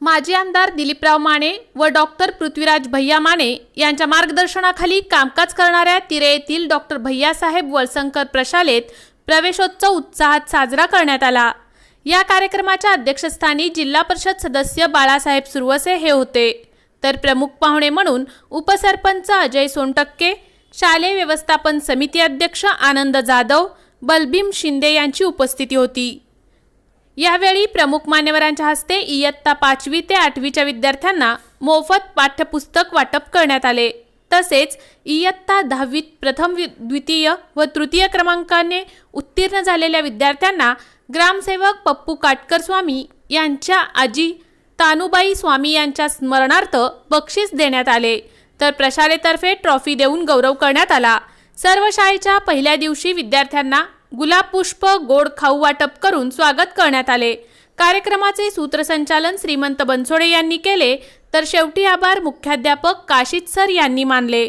माजी आमदार दिलीपराव माने व डॉक्टर पृथ्वीराज भैया माने यांच्या मार्गदर्शनाखाली कामकाज करणाऱ्या तिरे येथील डॉक्टर भैयासाहेब वळसंकर प्रशालेत प्रवेशोत्सव उत्साहात साजरा करण्यात आला. या कार्यक्रमाच्या अध्यक्षस्थानी जिल्हा परिषद सदस्य बाळासाहेब सुरवसे हे होते. तर प्रमुख पाहुणे म्हणून उपसरपंच अजय सोनटक्के शालेय व्यवस्थापन समिती अध्यक्ष आनंद जाधव बलभीम शिंदे यांची उपस्थिती होती. यावेळी प्रमुख मान्यवरांच्या हस्ते इयत्ता पाचवी ते आठवीच्या विद्यार्थ्यांना मोफत पाठ्यपुस्तक वाटप करण्यात आले. तसेच इयत्ता दहावीत प्रथम द्वितीय व तृतीय क्रमांकाने उत्तीर्ण झालेल्या विद्यार्थ्यांना ग्रामसेवक पप्पू काटकर स्वामी यांच्या आजी तानुबाई स्वामी यांच्या स्मरणार्थ बक्षीस देण्यात आले. तर प्रशालेतर्फे ट्रॉफी देऊन गौरव करण्यात आला. सर्व शाळेच्या पहिल्या दिवशी विद्यार्थ्यांना गुलाब पुष्प गोड खाऊ वाटप करून स्वागत करण्यात आले. कार्यक्रमाचे सूत्रसंचालन श्रीमंत बनसोडे यांनी केले तर शेवटी आभार मुख्याध्यापक काशिद सर यांनी मानले.